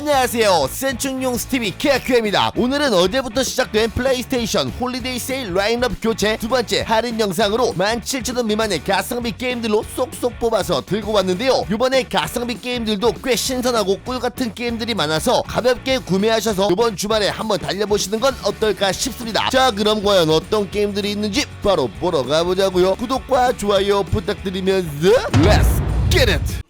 안녕하세요. 센충용 스티비 케아큐입니다. 오늘은 어제부터 시작된 플레이스테이션 홀리데이 세일 라인업 교체 두 번째 할인 영상으로 17,000원 미만의 가성비 게임들로 쏙쏙 뽑아서 들고 왔는데요. 이번에 가성비 게임들도 꽤 신선하고 꿀같은 게임들이 많아서 가볍게 구매하셔서 이번 주말에 한번 달려보시는 건 어떨까 싶습니다. 자 그럼 과연 어떤 게임들이 있는지 바로 보러 가보자고요. 구독과 좋아요 부탁드리면서 Let's!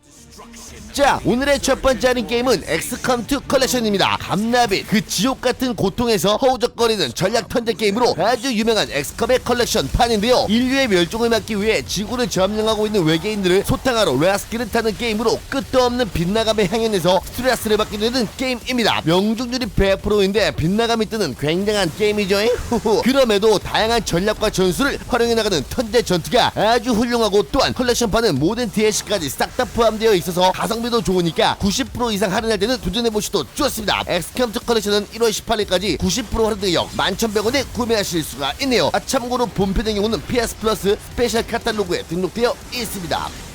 자 오늘의 첫 번째 할인 게임은 엑스컴 2 컬렉션입니다. 감나빛 그 지옥 같은 고통에서 허우적거리는 전략 턴제 게임으로 아주 유명한 엑스컴의 컬렉션 판인데요. 인류의 멸종을 막기 위해 지구를 점령하고 있는 외계인들을 소탕하러 레아스키를 타는 게임으로 끝도 없는 빗나감의 향연에서 스트레스를 받게 되는 게임입니다. 명중률이 100%인데 빗나감이 뜨는 굉장한 게임이죠 그럼에도 다양한 전략과 전술을 활용해 나가는 턴제 전투가 아주 훌륭하고 또한 컬렉션판은 모든 DLC까지 싹 다 포함되어 있어서 가성 비도 좋으니까 90% 이상 할인할 때는 도전해보셔도 좋습니다. 엑스캠트 컬렉션은 1월 18일까지 90% 할인 가격 11,100원에 구매하실 수가 있네요. 아, 참고로 본편의 경우는 PS 플러스 스페셜 카탈로그에 등록되어 있습니다.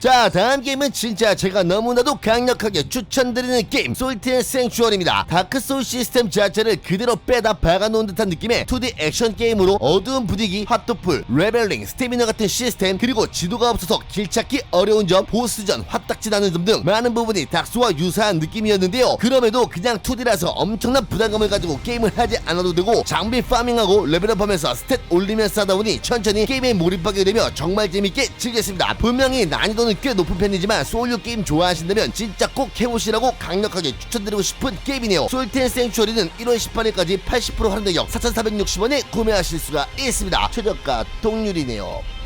자 다음 게임은 진짜 제가 너무나도 강력하게 추천드리는 게임 솔트의 생추얼입니다. 다크소울 시스템 자체를 그대로 빼다 박아놓은 듯한 느낌의 2D 액션 게임으로 어두운 분위기, 핫도풀, 레벨링, 스태미너 같은 시스템 그리고 지도가 없어서 길 찾기 어려운 점, 보스전, 화딱지 나는 점 등 많은 부분이 닥스와 유사한 느낌이었는데요. 그럼에도 그냥 2D라서 엄청난 부담감을 가지고 게임을 하지 않아도 되고 장비 파밍하고 레벨업하면서 스탯 올리면서 하다 보니 천천히 게임에 몰입하게 되며 정말 재밌게 즐겼습니다. 분명히 난이도는 꽤 높은 편이지만 소울류 게임 좋아하신다면 진짜 꼭 해보시라고 강력하게 추천드리고 싶은 게임이네요. 솔텐 생추어리는 1월 18일까지 80% 할인 가격 4,460원에 구매하실 수가 있습니다. 최저가 동률이네요.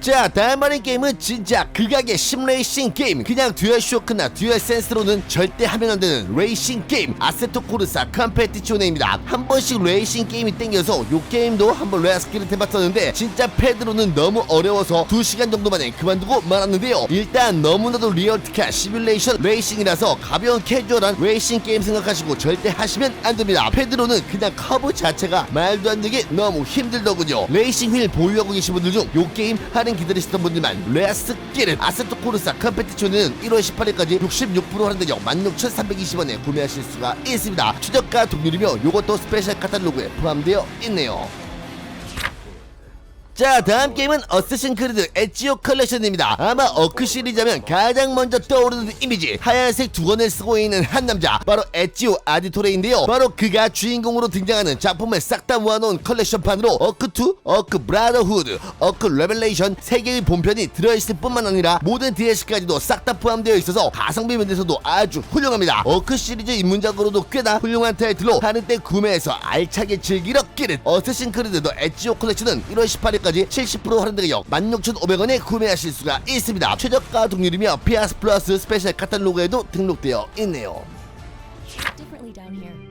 자 다음 할인 게임은 진짜 극악의 심레이싱 게임. 그냥 듀얼 쇼크나 듀얼 센스로는 절대 하면 안 되는 레이싱 게임. 아세토 코르사 컴페티치오네입니다. 한 번씩 레이싱 게임이 땡겨서 요 게임도 한번 레아스키를 해봤었는데 진짜 패드로는 너무 어려워서 2시간 정도 만에 그만두고 말았는데요. 일단 너무나도 리얼티카 시뮬레이션 레이싱이라서 가벼운 캐주얼한 레이싱 게임 생각하시고 절대 하시면 안 됩니다. 패드로는 그냥 커브 자체가 말도 안 되게 너무 힘들더군요. 레이싱 휠 보유하고 계신 분들 중 요 게임 할인 기다리시던 분들만 레아스키를 아세토 코르사 컴페티쇼는 1월 18일까지 66% 할인 가격 16,320원에 구매하실 수가 있습니다. 최저가 동률이며 요것도 스페셜 카탈로그에 포함되어 있네요 자 다음 게임은 어쌔신 크리드 엣지오 컬렉션입니다. 아마 어크 시리즈하면 가장 먼저 떠오르는 이미지 하얀색 두건을 쓰고 있는 한 남자 바로 엣지오 아디토레인데요. 바로 그가 주인공으로 등장하는 작품을 싹 다 모아놓은 컬렉션판으로 어크2, 어크 브라더후드, 어크 레벨레이션 3개의 본편이 들어있을 뿐만 아니라 모든 DLC까지도 싹 다 포함되어 있어서 가성비 면에서도 아주 훌륭합니다. 어크 시리즈 입문작으로도 꽤나 훌륭한 타이틀로 하는 때 구매해서 알차게 즐기러 끼는 어쌔신 크리드도 엣지오 컬렉션은 1월 18일까지 70% 할인 가격 16,500원에 구매하실 수가 있습니다. 최저가 동률이며 PS 플러스 스페셜 카탈로그에도 등록되어 있네요.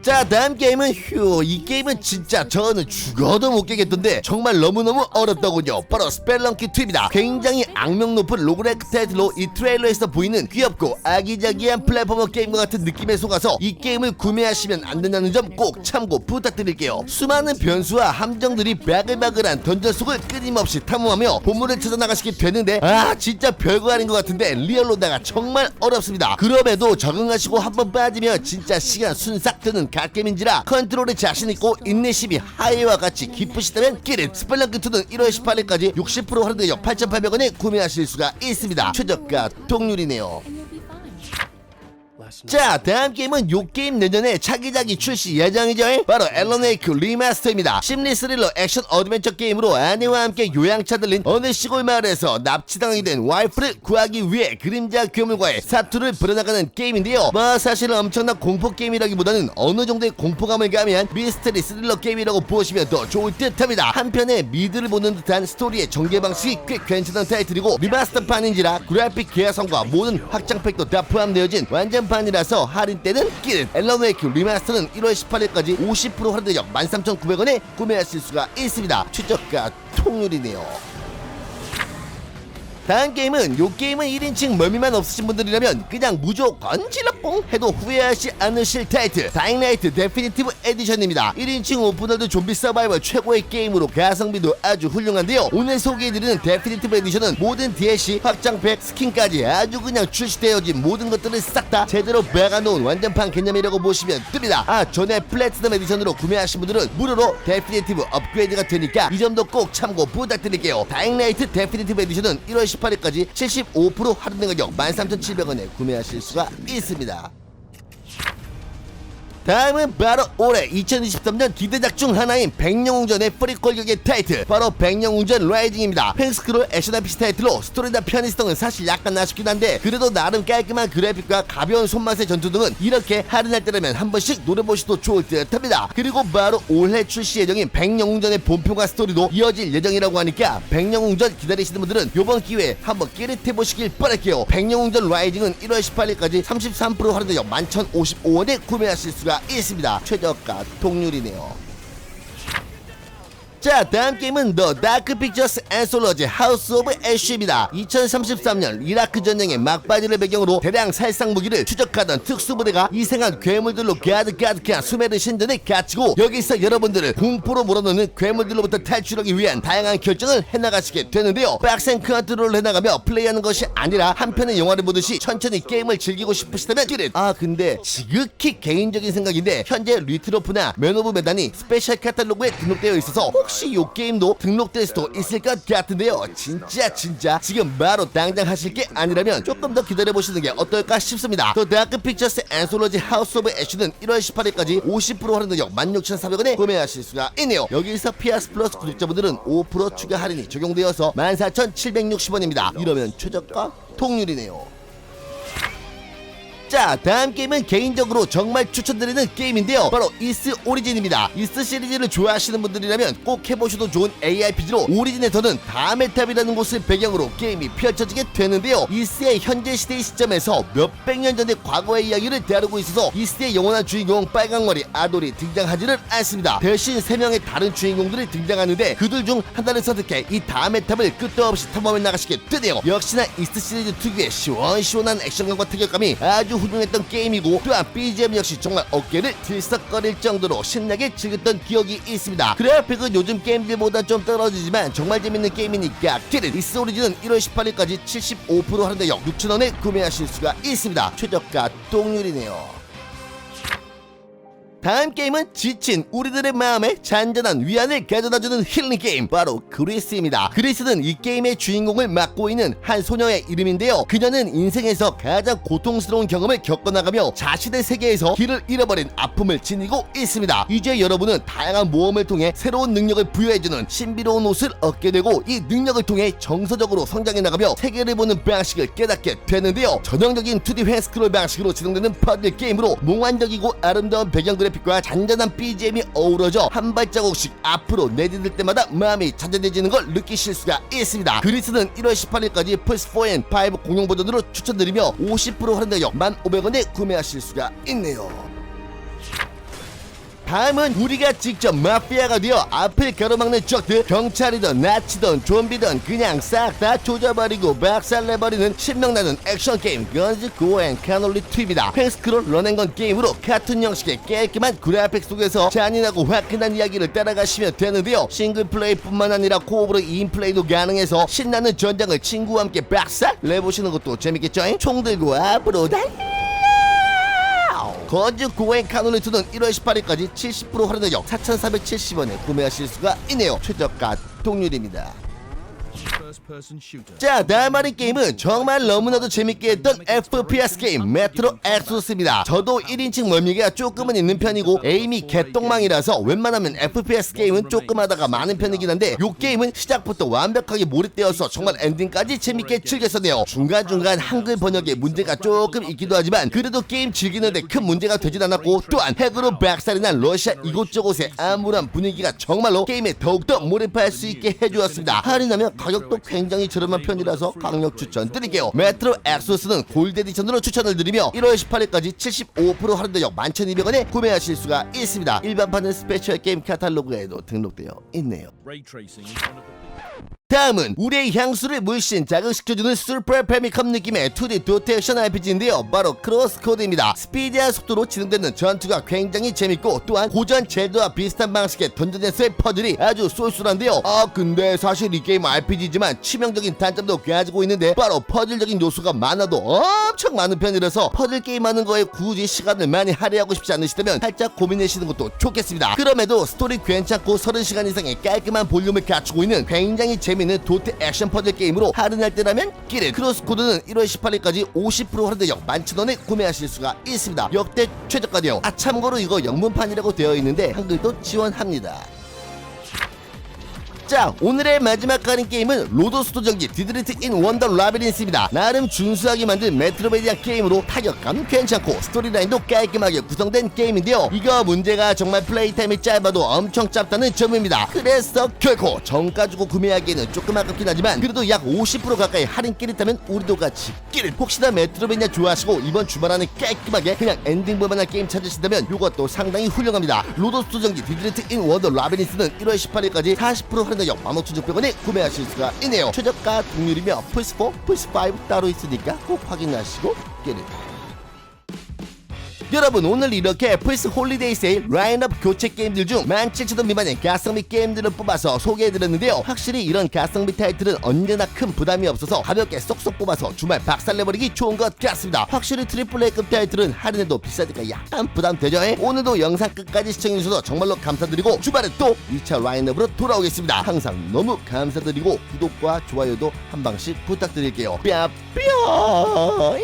자 다음 게임은 휴. 이 게임은 진짜 저는 죽어도 못 깨겠던데 정말 너무너무 어렵더군요. 바로 스펠런키 2입니다. 굉장히 악명 높은 로그레크 타이틀로 이 트레일러에서 보이는 귀엽고 아기자기한 플랫포머 게임과 같은 느낌에 속아서 이 게임을 구매하시면 안 된다는 점 꼭 참고 부탁드릴게요. 수많은 변수와 함정들이 바글바글한 던전 속을 끊임없이 탐험하며 보물을 찾아 나가시게 되는데 아 진짜 별거 아닌 것 같은데 리얼로다가 정말 어렵습니다. 그럼에도 적응하시고 한번 빠지면 진짜 시간 순삭 드는 갓겜인지라 컨트롤에 자신있고 인내심이 하이와 같이 깊으시다면 끼는 스펠런크2는 1월 18일까지 60% 할인 가격 8,800원에 구매하실 수가 있습니다. 최저가 동률이네요 자 다음 게임은 요 게임 내년에 차기작이 출시 예정이죠. 바로 앨런 웨이크 리마스터입니다. 심리 스릴러 액션 어드벤처 게임으로 아내와 함께 요양차 들린 어느 시골 마을에서 납치당하게 된 와이프를 구하기 위해 그림자 괴물과의 사투를 벌여나가는 게임인데요. 뭐 사실 엄청난 공포 게임이라기보다는 어느 정도의 공포감을 가미한 미스터리 스릴러 게임이라고 보시면 더 좋을 듯합니다. 한편에 미드를 보는 듯한 스토리의 전개 방식이 꽤 괜찮은 타이틀이고 리마스터판인지라 그래픽 개화성과 모든 확장팩도 다 포함되어진 완전 판이라서 할인 때는 끼는 앨런 웨이크 리마스터는 1월 18일까지 50% 할인 가격 13,900원에 구매하실 수가 있습니다. 최저가 통률이네요 다음 게임은 요 게임은 1인칭 멀미만 없으신 분들이라면 그냥 무조건 질러뽕 해도 후회하지 않으실 타이틀 다잉라이트 데피니티브 에디션입니다. 1인칭 오픈월드 좀비 서바이벌 최고의 게임으로 가성비도 아주 훌륭한데요. 오늘 소개해드리는 데피니티브 에디션은 모든 DLC 확장팩 스킨까지 아주 그냥 출시되어진 모든 것들을 싹 다 제대로 박아놓은 완전판 개념이라고 보시면 뜹니다. 아 전에 플래티넘 에디션으로 구매하신 분들은 무료로 데피니티브 업그레이드가 되니까 이 점도 꼭 참고 부탁드릴게요. 다잉라이트 데피니티브 에디션은 1월 18일까지 75% 할인된 가격 13,700원에 구매하실 수가 있습니다 다음은 바로 올해 2023년 기대작 중 하나인 백령웅전의 프리퀄격의 타이틀. 바로 백령웅전 라이징입니다. 횡스크롤 액션 RPG 타이틀로 스토리나 편의성은 사실 약간 아쉽긴 한데 그래도 나름 깔끔한 그래픽과 가벼운 손맛의 전투 등은 이렇게 할인할 때라면 한 번씩 노려보셔도 좋을 듯 합니다. 그리고 바로 올해 출시 예정인 백령웅전의 본편과 스토리도 이어질 예정이라고 하니까 백령웅전 기다리시는 분들은 이번 기회에 한번 끼릿해보시길 바랄게요. 백령웅전 라이징은 1월 18일까지 33% 할인되어 11,055원에 구매하실 수가 있습니다. 최저가 동률이네요 자 다음 게임은 더 다크 픽처스 앤솔러지 하우스 오브 애쉬입니다 2033년 이라크 전쟁의 막바지를 배경으로 대량 살상 무기를 추적하던 특수부대가 이상한 괴물들로 가득가득한 수메르 신전에 갇히고 여기서 여러분들을 공포로 몰아넣는 괴물들로부터 탈출하기 위한 다양한 결정을 해나가시게 되는데요. 빡센 컨트롤을 해나가며 플레이하는 것이 아니라 한편의 영화를 보듯이 천천히 게임을 즐기고 싶으시다면 끼릿 아 근데 지극히 개인적인 생각인데 현재 리트로프나 맨 오브 메단이 스페셜 카탈로그에 등록되어 있어서 혹시 요 게임도 등록될 수도 있을 것 같은데요. 진짜 진짜 지금 바로 당장 하실 게 아니라면 조금 더 기다려 보시는 게 어떨까 싶습니다. 더 다크 픽처스 앤솔로지 하우스 오브 애쉬는 1월 18일까지 50% 할인 가격 16,400원에 구매하실 수가 있네요. 여기서 피아스 플러스 구독자분들은 5% 추가 할인이 적용되어서 14,760원입니다. 이러면 최저가 통률이네요 자 다음 게임은 개인적으로 정말 추천드리는 게임인데요. 바로 이스 오리진입니다. 이스 시리즈를 좋아하시는 분들이라면 꼭 해보셔도 좋은 ARPG로 오리진에서는 다메탑이라는 곳을 배경으로 게임이 펼쳐지게 되는데요. 이스의 현재 시대의 시점에서 몇백 년 전의 과거의 이야기를 다루고 있어서 이스의 영원한 주인공 빨강머리 아돌이 등장하지는 않습니다. 대신 세명의 다른 주인공들이 등장하는데 그들 중 하나를 선택해 이 다메탑을 끝도 없이 탐험해 나가시게 되네요. 역시나 이스 시리즈 특유의 시원시원한 액션감과 타격감이 아주 훌륭했던 게임이고 또한 BGM 역시 정말 어깨를 들썩거릴 정도로 신나게 즐겼던 기억이 있습니다. 그래픽은 요즘 게임들보다 좀 떨어지지만 정말 재밌는 게임이니까 기린 이스 오리진은 1월 18일까지 75% 할인되어 6,000원에 구매하실 수가 있습니다. 최저가 똥률이네요. 다음 게임은 지친 우리들의 마음에 잔잔한 위안을 가져다주는 힐링 게임 바로 그리스입니다. 그리스는 이 게임의 주인공을 맡고 있는 한 소녀의 이름인데요. 그녀는 인생에서 가장 고통스러운 경험을 겪어나가며 자신의 세계에서 길을 잃어버린 아픔을 지니고 있습니다. 이제 여러분은 다양한 모험을 통해 새로운 능력을 부여해주는 신비로운 옷을 얻게 되고 이 능력을 통해 정서적으로 성장해 나가며 세계를 보는 방식을 깨닫게 되는데요. 전형적인 2D 횡스크롤 방식으로 진행되는 퍼즐 게임으로 몽환적이고 아름다운 배경 그래픽과 잔잔한 BGM이 어우러져 한 발자국씩 앞으로 내디딜 때마다 마음이 잔잔해지는 걸 느끼실 수가 있습니다. 그리스는 1월 18일까지 플스4 앤 5 공용 버전으로 추천드리며 50% 할인되어 1,500원에 구매하실 수가 있네요. 다음은 우리가 직접 마피아가 되어 앞을 가로막는 적들. 경찰이든 나치든 좀비든 그냥 싹 다 조져버리고 박살내버리는 신명나는 액션 게임 건즈 고앤 카놀리 2입니다. 횡스크롤 런앤건 게임으로 카툰 형식의 깔끔한 그래픽 속에서 잔인하고 화끈한 이야기를 따라가시면 되는데요. 싱글 플레이뿐만 아니라 코업으로 2인 플레이도 가능해서 신나는 전장을 친구와 함께 박살 내보시는 것도 재밌겠죠? 총 들고 앞으로 달 건즈 고행 카놀리트는 1월 18일까지 70% 할인되어 4,470원에 구매하실 수가 있네요. 최저가 동률입니다. 자 하는 게임은 정말 너무나도 재밌게 했던 FPS 게임 메트로 엑소스입니다. 저도 1인칭 멀미가 조금은 있는 편이고 에임이 개똥망이라서 웬만하면 FPS 게임은 조금 하다가 많은 편이긴 한데 요 게임은 시작부터 완벽하게 몰입되어서 정말 엔딩까지 재밌게 즐겼었네요. 중간중간 한글 번역에 문제가 조금 있기도 하지만 그래도 게임 즐기는데 큰 문제가 되진 않았고 또한 핵으로 박살이 난 러시아 이곳저곳의 암울한 분위기가 정말로 게임에 더욱더 몰입할 수 있게 해주었습니다. 할인하면 가격도 굉장히 저렴한 편이라서 강력 추천드릴게요. 메트로 엑소스는 골드 에디션으로 추천을 드리며 1월 18일까지 75% 할인되어 11,200원에 구매하실 수가 있습니다. 일반판은 스페셜 게임 카탈로그에도 등록되어 있네요 다음은 우리의 향수를 물씬 자극시켜주는 슈퍼 패미컴 느낌의 2D 도트 액션 RPG인데요. 바로 크로스코드입니다. 스피디한 속도로 진행되는 전투가 굉장히 재밌고 또한 고전 젤드와 비슷한 방식의 던전에서의 퍼즐이 아주 쏠쏠한데요. 아 근데 사실 이 게임 RPG지만 치명적인 단점도 가지고 있는데 바로 퍼즐적인 요소가 많아도 엄청 많은 편이라서 퍼즐 게임 하는 거에 굳이 시간을 많이 할애하고 싶지 않으시다면 살짝 고민하시는 것도 좋겠습니다. 그럼에도 스토리 괜찮고 30시간 이상의 깔끔한 볼륨을 갖추고 있는 굉장히 재밌는 도트 액션 퍼즐 게임으로 할인할 때라면 끼를. 크로스 코드는 1월 18일까지 50% 할인되어 11,000원에 구매하실 수가 있습니다. 역대 최저가요 아 참고로 이거 영문판이라고 되어 있는데 한글도 지원합니다 자 오늘의 마지막 가는 게임은 로도스토 전기 디드리트 인 원더 라비린스입니다. 나름 준수하게 만든 메트로베디아 게임으로 타격감 괜찮고 스토리라인도 깔끔하게 구성된 게임인데요. 이거 문제가 정말 플레이 타임이 짧아도 엄청 짧다는 점입니다. 그래서 결코 정가 주고 구매하기에는 조금 아깝긴 하지만 그래도 약 50% 가까이 할인기를 타면 우리도 같이 끼를. 혹시나 메트로베디아 좋아하시고 이번 주말 안에 깔끔하게 그냥 엔딩 볼만한 게임 찾으신다면 이것도 상당히 훌륭합니다. 로도스토 전기 디드리트 인 원더 라비린스는 1월 18일까지 40% 할인 되어 15,600원에 구매하실 수가 있네요. 최저가 동률이며 플스4, 플스5 따로 있으니까 꼭 확인하시고 끼를 여러분 오늘 이렇게 플스 홀리데이 세일 라인업 교체 게임들 중 17,000원 미만의 가성비 게임들을 뽑아서 소개해드렸는데요. 확실히 이런 가성비 타이틀은 언제나 큰 부담이 없어서 가볍게 쏙쏙 뽑아서 주말 박살내버리기 좋은 것 같습니다. 확실히 트리플 A급 타이틀은 할인해도 비싸니까 약간 부담되죠 에? 오늘도 영상 끝까지 시청해주셔서 정말로 감사드리고 주말에 또 2차 라인업으로 돌아오겠습니다. 항상 너무 감사드리고 구독과 좋아요도 한 방씩 부탁드릴게요. 뼈뼈